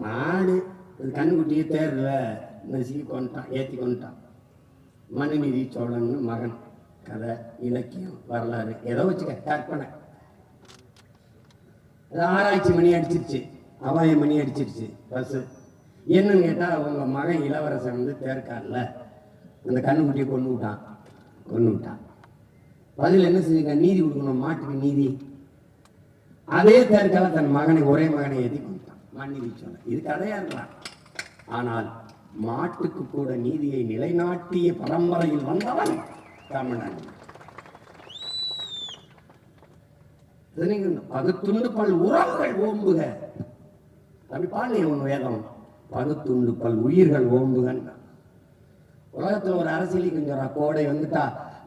மாடு இது கண்ணுக்குட்டியே தேர்ல. நசுக்கி கொண்டுட்டான் ஏற்றி கொண்டுட்டான் மனுநீதி சோழன் மகன் கதை இலக்கியம் வரலாறு ஏதோ வச்சுக்க கற்பனை ஆராய்ச்சி மணி அடிச்சிருச்சு. அபாய மணி அடிச்சிருச்சு பஸ்ஸு என்னன்னு கேட்டால் உங்க மகன் இளவரசன் வந்து தேர்க்கார்ல. அந்த கண்ணுக்குட்டியை கொண்டு விட்டான் கொண்டு விட்டான் பதில் என்ன செஞ்சுக்க நீதி கொடுக்கணும் மாட்டுக்கு நீதி. அதே தேர்க்கால தன் மகனை ஒரே மகனை எதி கொடுத்தான் மன்னிதி சொன்ன இது கதையா ஆனால் மாட்டுக்கு கூட நீதியை நிலைநாட்டிய பரம்பரையில் வந்தவன் தமிழன். பகுத்துண்டு பல் உறவுகள் ஓம்புக. அப்படி பாடு உன் வேதம் பகுத்துண்டு பல் உயிர்கள் ஓம்புகன். உலகத்துல ஒரு அரசியலுக்கு கொஞ்சம் கோடை வந்துட்டா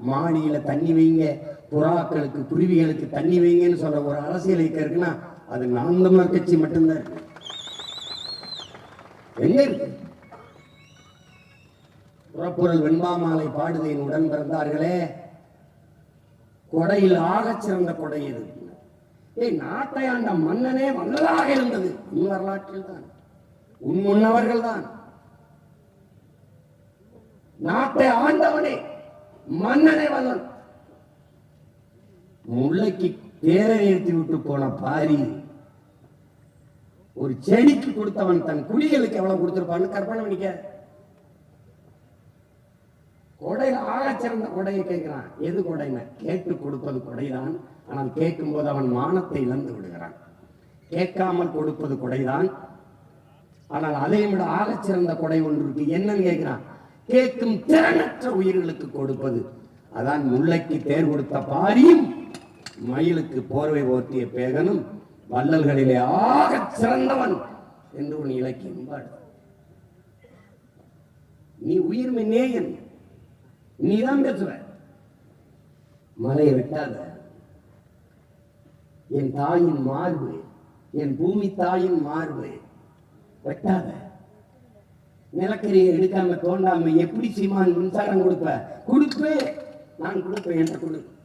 மாடியில தண்ணி வைங்க புறாக்களுக்கு குருவிகளுக்கு தண்ணி வைங்கன்னு சொல்ற ஒரு அரசியல் இயக்கம் இருக்குன்னா அது நாம் தமிழர் கட்சி மட்டும்தான் இருக்கு. எங்க இருக்கு? புறப்பொருள் வெண்பாமாலை பாடுதையின் உடன் பிறந்தார்களே. கொடையில் ஆகச் சிறந்த கொடை எது? ஏய் நாட்டை ஆண்ட மன்னனே வல்லதாக இருந்தது. உன் வரலாற்றில் தான். உன் முன்னவர்கள் தான். நாட்டை ஆண்டவனே மன்னனே வல்லன் முல்லைக்கு தேரை ஏற்றி விட்டு போன பாரி ஒரு செடிக்கு கொடுத்தவன் தன் குடிகளுக்கு எவ்வளவு கொடுத்திருப்பான்னு கற்பனை பண்ணிக்க. கொடை ஆகச் சிறந்த கொடையை கேட்கிறான். எது கொடைன்னு கேட்டு கொடுப்பது கொடைதான். ஆனால் கேட்கும் போது அவன் மானத்தை இழந்து விடுகிறான். கேட்காமல் கொடுப்பது கொடைதான். ஆனால் அதையும் விட ஆகச் சிறந்த கொடை ஒன்று இருக்கு. என்னன்னு கேட்கிறான். கேட்கும் திறனற்ற உயிர்களுக்கு கொடுப்பது. அதான் முல்லைக்கு தேர் கொடுத்த பாரியும் மயிலுக்கு போர்வை போர்த்திய பேகனும் வள்ளல்களிலே ஆக சிறந்தவன் என்று உன் இலக்கியம் பாடு நீ உயிர்மை நேயன் நீதான் பேசுவ மலையை விட்டாத. என் தாயின் மார்பு என் பூமி தாயின் மார்பு வெட்டாத. நிலக்கரியை எடுக்காம தோண்டாம எப்படி சீமான் மின்சாரம் கொடுப்ப? கொடுப்பே நான் கொடுப்பேன் என்று கொடுப்பேன்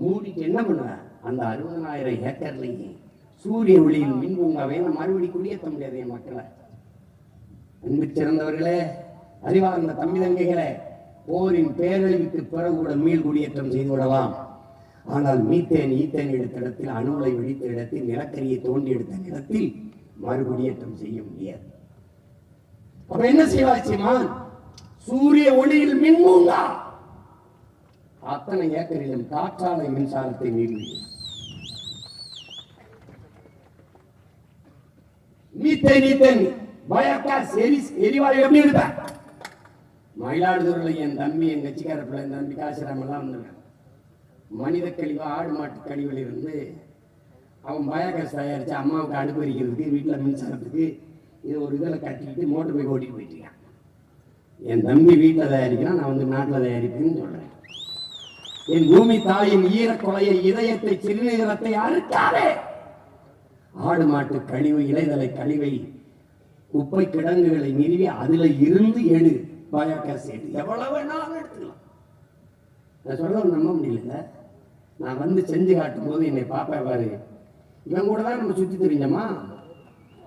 மூடிட்டு என்ன பண்ணுவ? அந்த அறுபதனாயிரம் ஏக்கர்லையும் சூரிய ஒளியில் மின் பூங்காவை நான் மறுபடி குடியேற்ற முடியாது என் மக்களை. அன்பு சிறந்தவர்களே அறிவார்ந்த தம்பி தங்கைகளே போரின் பேரழிவுக்கு பிறகு கூட மீள் குடியேற்றம் செய்து விடலாம் ஆனால் மீத்தேன் ஈத்தேன் எடுத்த இடத்தில் அணுலை வெடித்த இடத்தில் நிலக்கரியை தோண்டி எடுத்த இடத்தில் மறுகுடியேற்றம் செய்ய முடியாது. அப்ப என்ன செய்வார் சூரிய ஒளியில் மின்மூங்கா அத்தனை ஏக்கரிலும் காற்றாலை மின்சாரத்தை நீடுவீர்கள் மீத்தேன் ஈத்தேன் பயோகாஸ் எரி எரிவாயு எப்படி எடுப்ப மயிலாடுதுறையில் என் தம்பி என் கட்சிக்கார பிள்ளை என் தம்பி காசிராம் எல்லாம் வந்திருக்கான் மனித கழிவு ஆடு மாட்டு கழிவுல இருந்து அவன் பயோகாஸ் தயாரிச்சு அம்மாவுக்கு அடுப்பு வைக்கிறதுக்கு வீட்டில் மின்சாரத்துக்கு இது ஒரு இதில் கட்டிக்கிட்டு மோட்டர் போய் ஓட்டிட்டு போயிட்டுருக்கான் என் தம்பி வீட்டில் தயாரிக்கிறான் நான் வந்து நாட்டில் தயாரிப்பேன்னு சொல்கிறேன் என் பூமி தாயின் ஈரக்கொலையை இதயத்தை சிறுநீரத்தை அறுக்காதே. ஆடு மாட்டு கழிவு இலைதலை கழிவை குப்பை கிடங்குகளை நிறுவி அதுல இருந்து எடு. பயோகேஸ் எடு எவ்வளவு வேணாலும் எடுத்துக்கலாம். நான் சொல்ல நம்ப முடியல. நான் வந்து செஞ்சு காட்டும் போது என்னை பாப்பா பாரு இவன் கூட தான் நம்ம சுத்தி தெரிஞ்சோமா?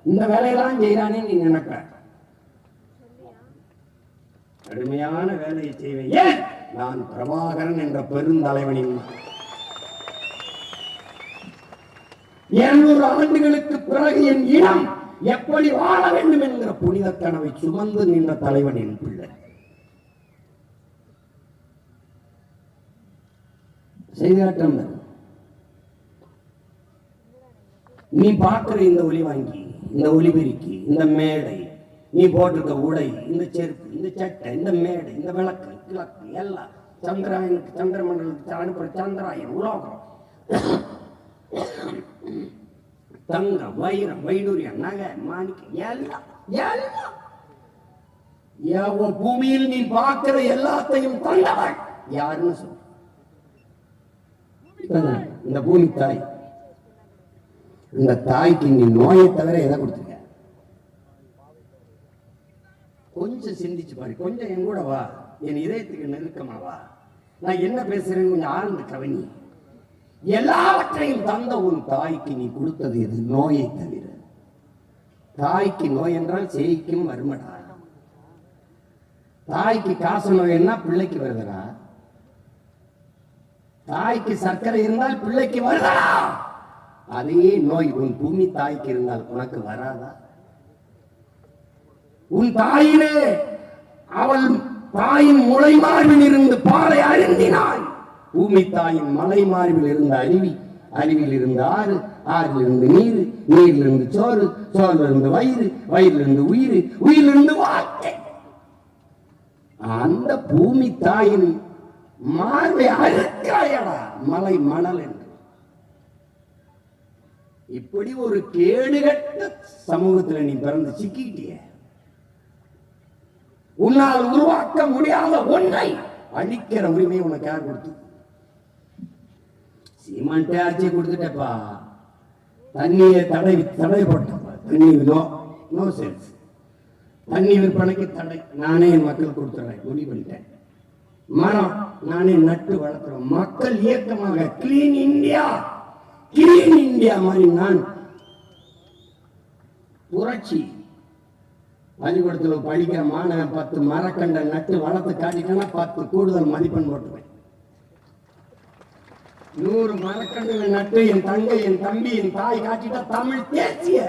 இந்த வேலையெல்லாம் செய்யறானே நீ நினைப்பேன் கடுமையான வேலையை செய்வேன். ஏன்? நான் பிரபாகரன் என்ற பெருந்தலைவனின் இருநூறு ஆண்டுகளுக்கு பிறகு என் இனம் எப்படி வாழ வேண்டும் என்கிற புனித கனவை சுமந்து நின்ற தலைவனின் பிள்ளை. செய்தாட்டம் நீ பார்க்கிற இந்த ஒலி வாங்கி இந்த ஒலிபெருக்கி இந்த மேடை நீ போட்டிருக்க உடை இந்த செருப்பு இந்த சட்டை இந்த மேடை இந்த விளக்கு கிழக்கு எல்லாம். சந்திராயனுக்கு சந்திரமண்டலத்துக்கு அனுப்புற சந்திராயன் உலோகம். தங்கம் வைரம் வைடூரியம் நகை மாணிக்கம் எல்லாம் எல்லாம். பூமியில் நீ பார்க்கிற எல்லாத்தையும் தந்தவள் யாருன்னு சொல்லு. இந்த பூமி தாய். இந்த தாய்க்கு நீ நோயை தவிர எதை கொடுத்துருக்க? கொஞ்சம் சிந்திச்சு பாரு. கொஞ்சம் என் கூட வா. என் இதயத்துக்கு நெருக்கமா வா. நான் என்ன பேசுறேன்னு கொஞ்சம் ஆழ்ந்து கவனி. எல்லாவற்றையும் தந்த உன் தாய்க்கு நீ கொடுத்தது எது? நோயை தவிர. தாய்க்கு நோய் என்றால் சேய்க்கும் வருமடா தாய்க்கு காசு நோய் என்ன பிள்ளைக்கு வருதுடா. தாய்க்கு சர்க்கரை இருந்தால் பிள்ளைக்கு வருதா? அதே நோய் உன் பூமி தாய்க்கு இருந்தால் உனக்கு வராதா? உன் தாயிலே அவள் தாயின் முளை மார்பில் இருந்து பாலை அருந்தினாள். பூமி தாயின் மலை மார்பில் இருந்த அருவி அருவியில் இருந்து ஆறு ஆறில் இருந்து நீர் நீரில் இருந்து சோறு சோறுல இருந்து வயிறு வயிறில் இருந்து உயிர் உயிரில் இருந்து வாழ்க்கை. அந்த பூமி தாயின் மார்பை அழுக்காயடா மலை மணல் என்று. இப்படி ஒரு கேடுகட்ட சமூகத்துல நீ பிறந்து சிக்கிட்டிய உன்னால் உருவாக்க முடியாத ஒன்றை அழிக்கிற உரிமை உனக்கு யார் கொடுத்து? சீமான்ட்டே ஆட்சியை கொடுத்துட்டப்பா. தண்ணியை தடை தடை போட்டப்பா. தண்ணி நோ நோ சென்ஸ் தண்ணி விற்பனைக்கு தடை. நானே என் மக்கள் கொடுத்துறேன். முடிவு பண்ணிட்டேன். மரம் நானே நட்டு வளர்த்துறேன். மக்கள் இயக்கமாக கிளீன் இந்தியா கிளீன் இந்தியா மாதிரி நான் புரட்சி பள்ளிக்கூடத்தில் படிக்கிற மாணவன் பத்து மரக்கண்டை நட்டு வளர்த்து காட்டிட்டேன்னா பத்து கூடுதல் மதிப்பெண் போட்டுவேன் நூறு மரக்கண்டுகள் நட்டு என் தங்கை என் தம்பி என் தாய் காட்டிட்டா தமிழ் தேசிய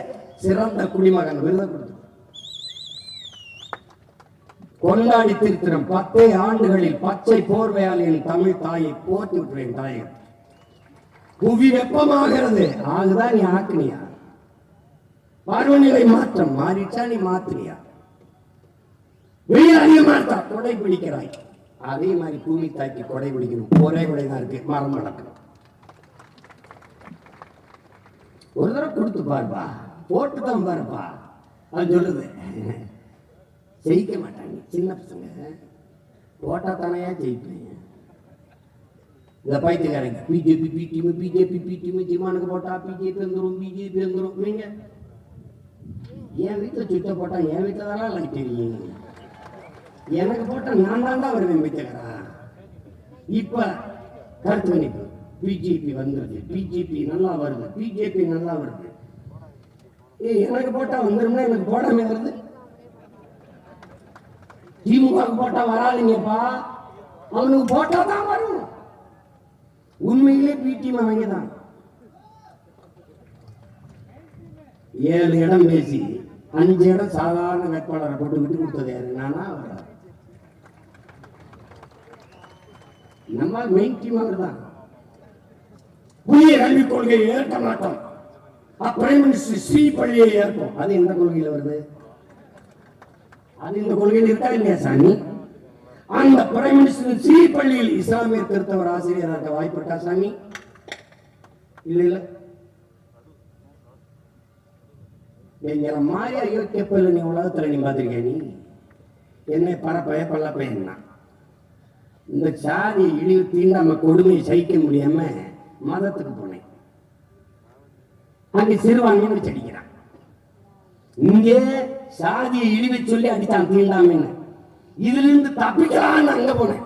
சிறந்த குடிமகன் விருதை கொடுத்து கொண்டாடி திருத்திரம் பத்தே ஆண்டுகளில் பச்சை போர்வையால் என் தமிழ் தாயை போற்றி விட்டுறேன் தாயை. புவி வெப்பமாகிறது. ஆகுதான் நீ ஆக்குனியா? பருவநிலை மாற்றம் மாறிச்சா நீ மாத்துறியா அதிகமாக கொடை பிடிக்கிறாய். அதே மாதிரி பூமி தாக்கி கொடை பிடிக்கணும். ஒரே கொடை தான் இருக்கு. மரம் வளர்க்கணும் ஒரு தடவை கொடுத்து பாருப்பா. போட்டு தான் பாருப்பா. அது சொல்லுது. ஜெயிக்க மாட்டாங்க. சின்ன பசங்க. போட்டா தானையா ஜெயிப்பேன். இந்த பைத்தியக்காரங்க. பிஜேபி பிடிஎம் பிஜேபி பிடிஎம் ஜிமானுக்கு போட்டா பிஜேபி வந்துரும் பிஜேபி வந்துரும். நீங்க என் வீட்டில் சுத்த போட்டா என் வீட்டில் தானே லைட் இல்லைங்க எனக்கு போட்டா நான் தான் தான் வருவேன் பைத்தியக்காரன் இப்ப கருத்து கணிப்பு பிஜேபி வந்துருது. பிஜேபி நல்லா வருது. பிஜேபி நல்லா வருது. ஏய் எனக்கு போட்டா வந்துரும்னா எனக்கு போடாம வருது திமுக போட்டா வராதுங்கப்பா. அவனுக்கு போட்டா தான் வரும். உண்மையிலே பிடிஎம் அவங்க தான். ஏழு இடம் பேசி அஞ்சு இடம் சாதாரண வேட்பாளரை போட்டு விட்டு கொடுத்தது யாரு? நானா அவரா? நம்ம மெயின் டீம் அவர் தான் புதிய கல்விக் கொள்கையை ஏற்க மாட்டோம். பிரைம் மினிஸ்டர் ஸ்ரீ பள்ளியை ஏற்போம். அது எந்த கொள்கையில வருது? அது இந்த கொள்கையில் இருக்கா இல்லையா சாமி? அந்த பிரைம் மினிஸ்டர் ஸ்ரீ பள்ளியில் இஸ்லாமிய கிறிஸ்தவர் ஆசிரியராக இருக்க வாய்ப்பு இருக்கா சாமி? இல்ல இல்ல. எங்களை இயற்கை ஐயோக்கியப்பல் நீ உலகத்துல நீ பார்த்திருக்கிய நீ? என்னை பரப்பைய பல்லப்பையன்னா இந்த சாதி இழிவு தீண்டாம கொடுமையை சகிக்க முடியாம மதத்துக்கு போனேன். அங்க சிறுபான்மையை வச்சு அடிக்கிறான் இங்கே சாதியை இழிவை சொல்லி அடித்தான் தீண்டாமைன்னு இதுல இருந்து தப்பிக்கலான்னு அங்க போனேன்.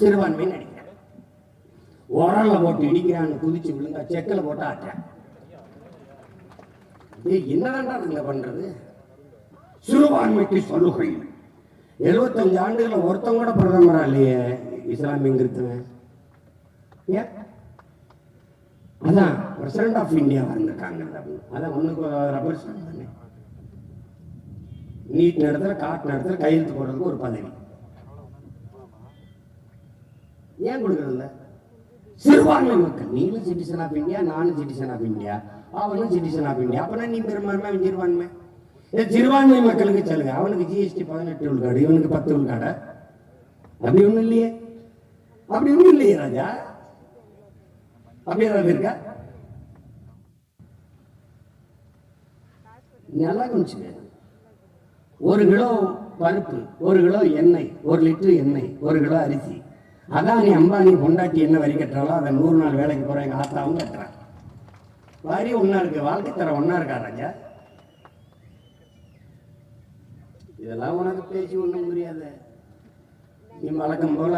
சிறுபான்மைன்னு அடிக்கிறேன். உரல்ல போட்டு இடிக்கிறான்னு குதிச்சு விழுந்தா செக்கல போட்டு ஆட்டேன் என்னதான்டா நீங்க பண்றது? சிறுபான்மைக்கு சலுகை. எழுபத்தஞ்சு ஆண்டுகள் ஒருத்தவங்க கூட பிரதமரா இல்லையே? இஸ்லாமிய ஏன்? அதான் பிரசிடண்ட் ஆஃப் இந்தியா வந்திருக்காங்க. அதான் ஒண்ணுக்கு ரப்பர் ஸ்டாம்ப் தானே? நீட் நடத்துல காட்டு நடத்துல கையெழுத்து போடுறதுக்கு ஒரு பதவி. ஏன் கொடுக்கறதில்ல சிறுபான்மை மக்கள் நீங்களும் சிட்டிசன் ஆஃப் இந்தியா நானும் சிட்டிசன் ஆஃப் இந்தியா அவனும் சிட்டிசன் ஆஃப் இந்தியா அப்பனா நீ பெரும்பான்மை சிறுபான்மை? இது சிறுபான்மை மக்களுக்கு சொல்லுங்க. அவனுக்கு ஜிஎஸ்டி பதினெட்டு உள்காடு இவனுக்கு பத்து உள்காட? அப்படி ஒண்ணும் இல்லையே. அப்படி ஒண்ணும் இல்லையே ராஜா. அப்படி ஏதாவது இருக்கா? நல்லா கொஞ்சம் ஒரு கிலோ பருப்பு ஒரு கிலோ எண்ணெய் ஒரு லிட்டர் எண்ணெய் ஒரு கிலோ அரிசி. அதான் நீ அம்பானி பொண்டாட்டி என்ன வரி கட்டுறாளோ அதை நூறு நாள் வேலைக்கு போகிற எங்கள் ஆத்தாவும் கட்டுறான் வரி ஒன்றா இருக்கு வாழ்க்கை தர ஒன்றா இருக்கா ராஜா? இதெல்லாம் உனக்கு பேசி ஒன்றும் புரியாது. நீ வழக்கம் போல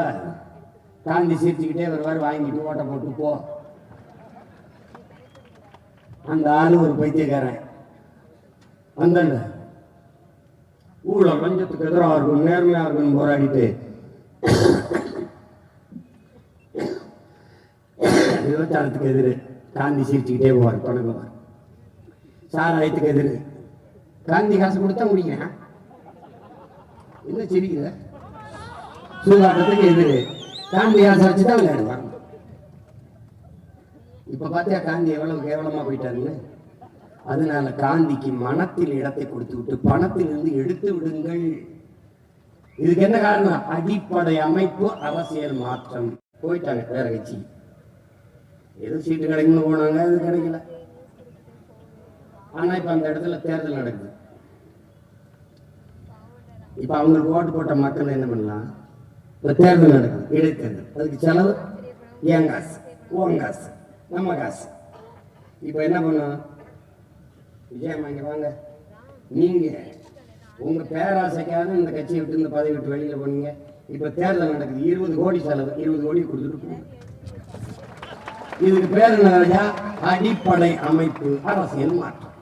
காந்தி சிரிச்சுக்கிட்டே வருவார் வாங்கிட்டு ஓட்ட போட்டு போ. அந்த ஆளு ஒரு பைத்தியக்காரன். வந்தண்ட ஊழல் பஞ்சத்துக்கு எதிராக இருக்கும் நேர்மையாக இருக்கும் போராடிட்டு. விபச்சாரத்துக்கு எதிர். காந்தி சிரிச்சுக்கிட்டே போவார் தொடங்குவார். சாராயத்துக்கு எதிர். காந்தி காசு கொடுத்தா முடிக்கிறேன். என்ன சிரிக்கிற? சூதாட்டத்துக்கு எதிரு. காந்தி காசு தான் விளையாடுவாங்க இப்ப பார்த்தா காந்தி எவ்வளவு கேவலமா போயிட்டாருங்களே அதனால காந்திக்கு மனத்தில் இடத்தை கொடுத்து விட்டு பணத்திலிருந்து எடுத்து விடுங்கள். இதுக்கு என்ன காரணம்? அடிப்படை அமைப்பு அரசியல் மாற்றம். போயிட்டாங்க வேற கட்சி. எது சீட்டு கிடைக்குன்னு போனாங்க அது கிடைக்கல. ஆனா இப்ப அந்த இடத்துல தேர்தல் நடக்குது. இப்ப அவங்களுக்கு ஓட்டு போட்ட மக்கள் என்ன பண்ணலாம்? ஒரு தேர்தல் நடக்கும் இடைத்தேர்தல். அதுக்கு செலவு? என் காசு உன் காசு நம்ம காசு. இப்ப என்ன பண்ணும் விஜயம்மா இங்கே வாங்க. நீங்க உங்க பேராசைக்காக இந்த கட்சியை விட்டு இந்த பதவி விட்டு வெளியில போனீங்க. இப்ப தேர்தல் நடக்குது இருபது கோடி செலவு இருபது கோடி கொடுத்துட்டு போங்க. இதுக்கு பேர் என்ன அடிப்படை அமைப்பு அரசியல் மாற்றம்.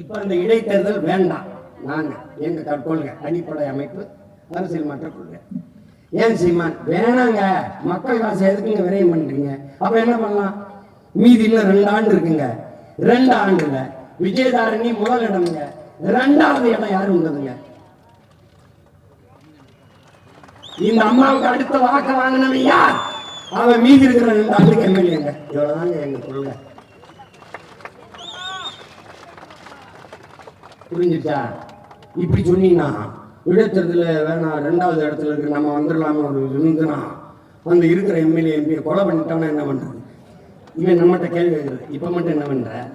இப்ப இந்த இடைத்தேர்தல் வேண்டாம். நாங்க எங்க க- கொள்கை அடிப்படை அமைப்பு அரசியல் மாற்ற கொள்கை. ஏன் சீமான்? வேணாங்க. மக்கள் காசு எதுக்குங்க விரயம் பண்றீங்க? அப்ப என்ன பண்ணலாம்? மீதி இன்னும் ரெண்டு ஆண்டு இருக்குங்க. ரெண்டு ஆண்டுல விஜயதாரணி முதல் இடம்ங்க. ரெண்டாவது இடம் யாரு உள்ளதுங்க இந்த அம்மாவுக்கு அடுத்த வாக்க வாங்கினவன் யார்? அவன் மீதி இருக்கிற ரெண்டு ஆண்டுக்கு எம்எல்ஏங்க. இவ்வளவுதாங்க எங்க கொள்கை. புரிஞ்சுச்சா? இப்படி சொன்னீங்கன்னா இடைத்தேர்தல வேணாம் ரெண்டாவது இடத்துல இருக்கு நம்ம வந்துடலாம்னு ஒரு இருந்துனா அந்த இருக்கிற எம்எல்ஏ எம்பியை கொலை பண்ணிட்டோம்னா என்ன பண்றது? இவன் நம்மகிட்ட கேள்வி கேட்குறது இப்ப மட்டும் என்ன பண்ற?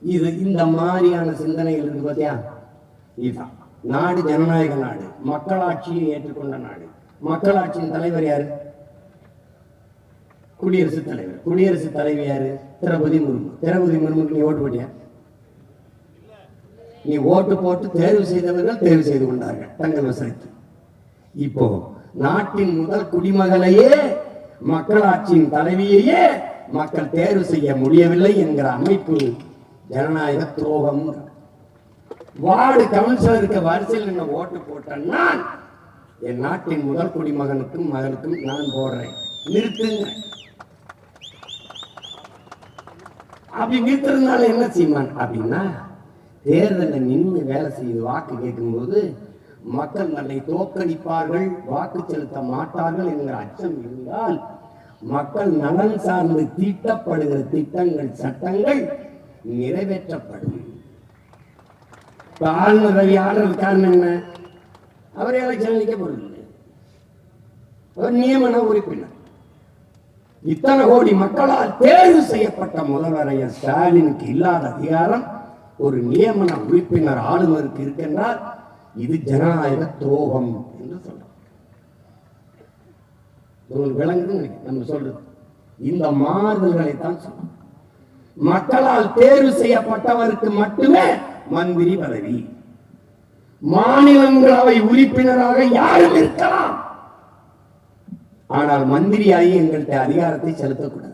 இது இந்த மாதிரியான சிந்தனைகள் இருக்கு பார்த்தியா இதுதான். நாடு ஜனநாயக நாடு. மக்களாட்சியை ஏற்றுக்கொண்ட நாடு. மக்களாட்சியின் தலைவர் யாரு? குடியரசுத் தலைவர். குடியரசுத் தலைவி யாரு? திரௌபதி முர்மு. திரௌபதி முர்முக்கு நீ ஓட்டு போட்டியா? நீ ஓட்டு போட்டு தேர்வு செய்தவர்கள் தேர்வு செய்து கொண்டார்கள். தங்கள் வசதிக்கு இப்போ நாட்டின் முதல் குடிமகளையே மக்களாட்சியின் தலைவியையே மக்கள் தேர்வு செய்ய முடியவில்லை என்கிற அமைப்பு ஜனநாயக துரோகம். வார்டு கவுன்சிலருக்கு வரிசையில் என்ன ஓட்டு போட்ட நான். என் நாட்டின் முதல் குடிமகனுக்கும் மகனுக்கும் நான் போடுறேன். நிறுத்துங்க. அப்படி நிறுத்துறதுனால என்ன செய்வான் அப்படின்னா தேர்தலில் நின்று வேலை செய்து வாக்கு கேட்கும்போது மக்கள் நம்மை தோற்கடிப்பார்கள் வாக்கு செலுத்த மாட்டார்கள் என்கிற அச்சம் இருந்தால் மக்கள் நலன் சார்ந்து தீட்டப்படுகிற திட்டங்கள் சட்டங்கள் நிறைவேற்றப்படும். ஆளுநர் ரவி ஆளுநர் காரணம் என்ன? அவர் எலெக்ஷன் நிற்க போறதில்லை அவர் நியமன உறுப்பினர். இத்தனை கோடி மக்களால் தேர்வு செய்யப்பட்ட முதல்வரையர் ஸ்டாலினுக்கு இல்லாத அதிகாரம் ஒரு நியமன உறுப்பினர் ஆளுநருக்கு இருக்கின்றார். இது ஜனநாயக துரோகம் என்று சொல்றோம் உங்களுக்கு விளங்குதுன்னு நம்ம சொல்றது. இந்த மாறுதல்களை தான் சொல்றோம். மக்களால் தேர்வு செய்யப்பட்டவருக்கு மட்டுமே மந்திரி பதவி. மாநிலங்களவை உறுப்பினராக யாரும் இருக்கலாம். ஆனால் மந்திரியாகி எங்கள்கிட்ட அதிகாரத்தை செலுத்தக்கூடாது.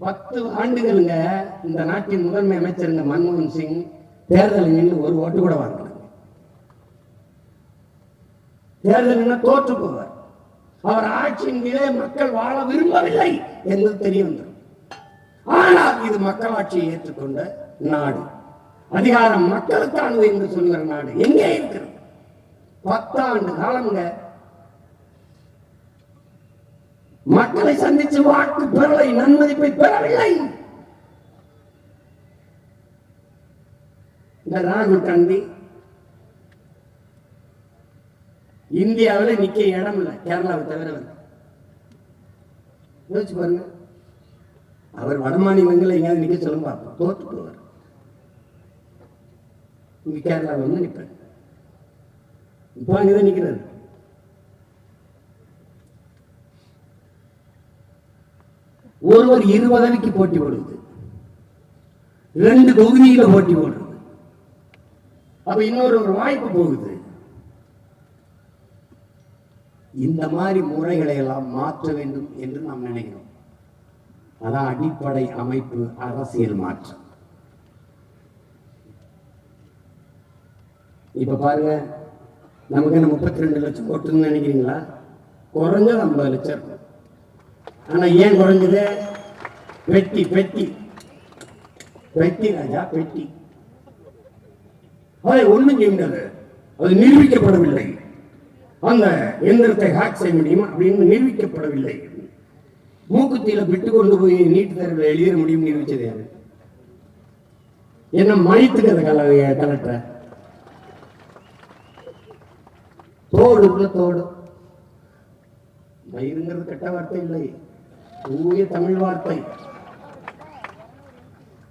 பத்து ஆண்டுகளுங்க இந்த நாட்டின் முதன்மை அமைச்சருங்க மன்மோகன் சிங் தேர்தல் நின்று ஒரு ஓட்டு கூட வாங்கல தேர்தல் தோற்று போவார். அவர் ஆட்சியின் மீதே மக்கள் வாழ விரும்பவில்லை என்று தெரிய வந்துடும். ஆனால் இது மக்களாட்சியை ஏற்றுக்கொண்ட நாடு. அதிகாரம் மக்களுக்கானது என்று சொல்கிற நாடு. எங்கே இருக்கிறது? பத்தாண்டு காலங்க மக்களை சந்திச்சு வாக்கு பெறலை நன்மதிப்பை பெறவில்லை. இந்த ராகுல் காந்தி இந்தியாவில் நிக்க இடம் இல்லை கேரளாவை தவிர யோசிச்சு பாருங்க. அவர் வட மாநிலங்களில் எங்கேயாவது நிக்க சொல்லும் பார்ப்போம். தோத்து போவார். இங்க கேரளாவில் வந்து நிற்பார். இப்போ அங்கேதான் நிக்கிறாரு ஒருவர் இரு பதவிக்கு போட்டி போடுவது ரெண்டு தொகுதியில போட்டி போடுறது அப்ப இன்னொரு ஒரு வாய்ப்பு போகுது. இந்த மாதிரி முறைகளை எல்லாம் மாற்ற வேண்டும் என்று நாம் நினைக்கிறோம். அதான் அடிப்படை அமைப்பு அரசியல் மாற்றம். இப்ப பாருங்க நமக்கு முப்பத்தி ரெண்டு லட்சம் ஓட்டுன்னு நினைக்கிறீங்களா? குறைஞ்சது ஐம்பது லட்சம் ஆனா ஏன் குறைஞ்சது? பெட்டி பெட்டி பெட்டி ராஜா பெட்டி அதை ஒண்ணும் செய்ய முடியாது. அது நிரூபிக்கப்படவில்லை. அந்த எந்திரத்தை ஹேக் செய்ய முடியும்? அப்படின்னு நிரூபிக்கப்படவில்லை. மூக்குத்தியில விட்டு கொண்டு போய் நீட்டு தேர்வில் எழுதிட முடியும் நிரூபிச்சது யாரு? என்ன மழித்துக்கு அந்த கல கலெக்டர் தோடுக்குள்ள தோடு. மயிருங்கிறது கெட்ட வார்த்தை இல்லை. தூய தமிழ் வார்த்தை.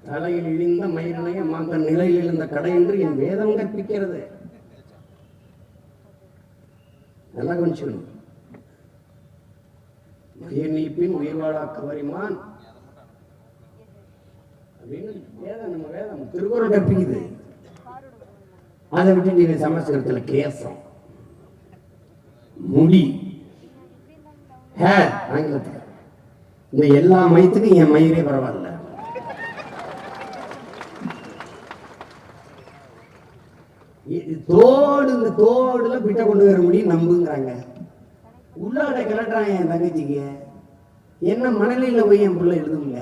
தலையில் இழிந்த மயிரணைய மாந்தன் நிலையில் இருந்த கடை என்று என் வேதம் கற்பிக்கிறது. நல்லா கொஞ்சம் மயிர் நீப்பின் உயிர் வாழாக்க வரிமான். அப்படின்னு வேதம் நம்ம வேதம்? திருக்குறள் கற்பிக்குது. அதை விட்டு நீங்க சமஸ்கிருதத்துல கேசம். முடி. ஹேர் ஆங்கிலத்தில். இந்த எல்லா மயத்துக்கும் என் மயிரே பரவாயில்ல. இது தோடு இந்த தோடுல பிட்ட கொண்டு வர முடியும் நம்புங்கிறாங்க. உள்ளாட கிளட்டுறாங்க என் தங்கச்சிக்கு என்ன மணலில் போய் என் பிள்ளை எழுதுங்க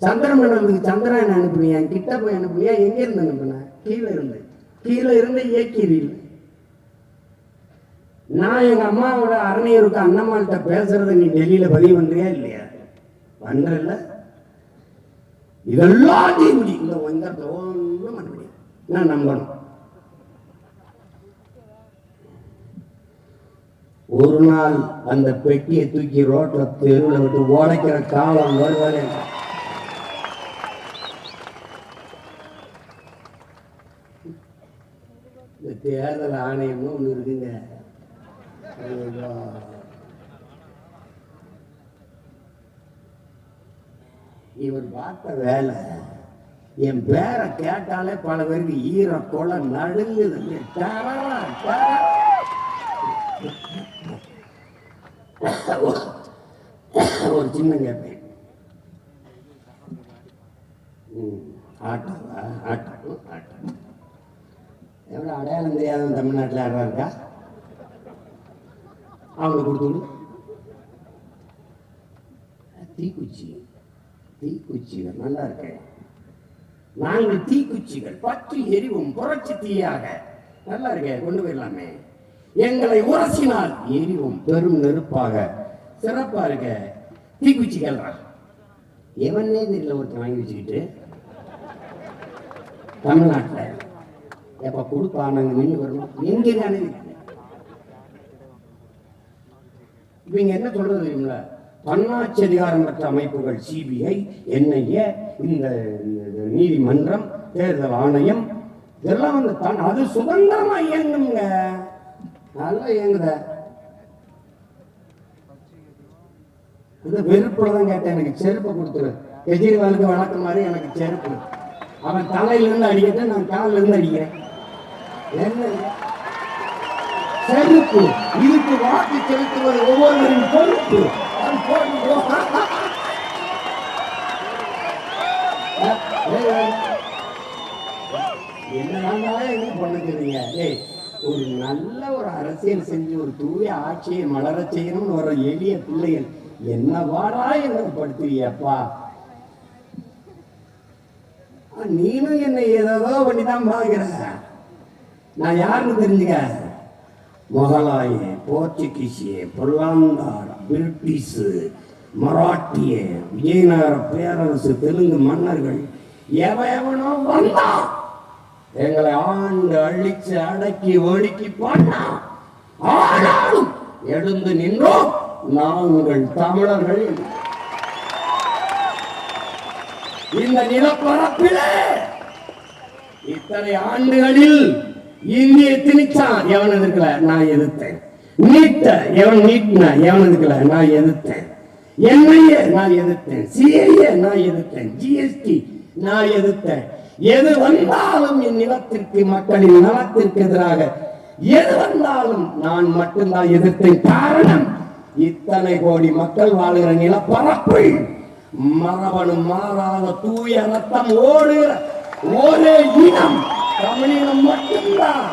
சந்திரமண்டலத்துக்கு சந்திரன் அனுப்புவியா கிட்ட போய் அனுப்புவியா எங்க இருந்து அனுப்புன? கீழே இருந்து. கீழே இருந்து இயக்கிறீர்கள் நான் எங்க அம்மாவோட அரணியருக்கு அண்ணம்மாள்கிட்ட பேசுறத நீ டெல்லியில பதிவு பண்றியா இல்லையா? பண்றல இதெல்லாம் முடியும் இந்த வந்தத்துல ஒண்ணும் பண்ண முடியும் நான் நம்பணும். ஒரு நாள் அந்த பெட்டியை தூக்கி ரோட்ல தெருவில் விட்டு உடைக்கிற காலம் வருவாரு இந்த தேர்தல் ஆணையம்னு ஒன்று இருக்குங்க. இவர் பார்த்த வேலை என் பேரை கேட்டாலே பல பேருக்கு ஈர கொலை நடுங்குது. ஒரு சின்ன கேட்பேன் ம், ஆட்டோவா? Auto auto. எவ்வளோ அடையாளம் தெரியாதவன் தமிழ்நாட்டில் யாரா இருக்கா? அவங்களை கொடுத்துடு தீக்குச்சி தீக்குச்சிகள் நல்லா இருக்கு நாங்கள் தீக்குச்சிகள் பற்றி எரிவும் புரட்சி தீயாக நல்லா இருக்க கொண்டு போயிடலாமே எங்களை உரசினால் எரிவும் பெரும் நெருப்பாக சிறப்பா இருக்க தீக்குச்சிகள் எவனே தெரியல ஒருத்தன் வாங்கி வச்சுக்கிட்டு தமிழ்நாட்டில் எப்ப கொடுப்பா நாங்க நின்று வரணும் எங்க தானே இப்ப என்ன சொல்றது தெரியுங்களா? தன்னாட்சி அதிகாரமற்ற அமைப்புகள் சிபிஐ என்ஐஏ இந்த இந்த நீதிமன்றம் தேர்தல் ஆணையம் இதெல்லாம் வந்து தன் அது சுதந்திரமா இயங்குங்க நல்லா இயங்குத. இது வெறுப்புல தான் கேட்டேன் எனக்கு செருப்பு கொடுத்துரு. கெஜ்ரிவாலுக்கு வழக்கு மாதிரி எனக்கு செருப்பு. அவன் தலையில இருந்து நான் காலில் இருந்து அடிக்கிறேன். என்ன? பொறுப்பு இதுக்கு வாக்கு செலுத்துவது ஒவ்வொருவரின் பொறுப்பு. அது என்ன பண்ணுங்க ஏய் ஒரு நல்ல ஒரு அரசியல் செஞ்சு ஒரு தூய ஆட்சியை மலர செய்யணும்னு ஒரு எளிய பிள்ளைகள் என்ன வாடா என்ன படுத்துறியப்பா நீனும் என்னை ஏதோ பண்ணிதான் பாக்குற நான் யாருன்னு தெரிஞ்சுக்க? முகலாய போர்ச்சுகீசிய பொருளாந்தார பிரிட்டிஷு மராட்டிய விஜயநகர பேரரசு தெலுங்கு மன்னர்கள் எவனோ வந்தான். எங்களை ஆண்டு அழிச்சு அடக்கி ஒடுக்கி பண்ணான் ஆனாலும் எழுந்து நின்றோம் நாங்கள் தமிழர்கள். இந்த நிலப்பரப்பிலே இத்தனை ஆண்டுகளில் இந்திய திணிச்சான் எவன் எதிர்க்கல? நான் எதிர்த்தேன். நீட்ட எவன் நீட்டின எவன் எதிர்க்கல? நான் எதிர்த்தேன். என்ஐஏ நான் எதிர்த்தேன். சிஐஏ நான் எதிர்த்தேன். ஜிஎஸ்டி நான் எதிர்த்தேன். எது வந்தாலும் என் நிலத்திற்கு மக்களின் நலத்திற்கு எதிராக எது வந்தாலும் நான் மட்டும்தான் எதிர்த்தேன். காரணம் இத்தனை கோடி மக்கள் வாழுகிற நிலப்பரப்பில் மரபணு மாறாத தூய ரத்தம் ஓடுகிற ஒரே இனம். தமிழினம் மட்டும்தான்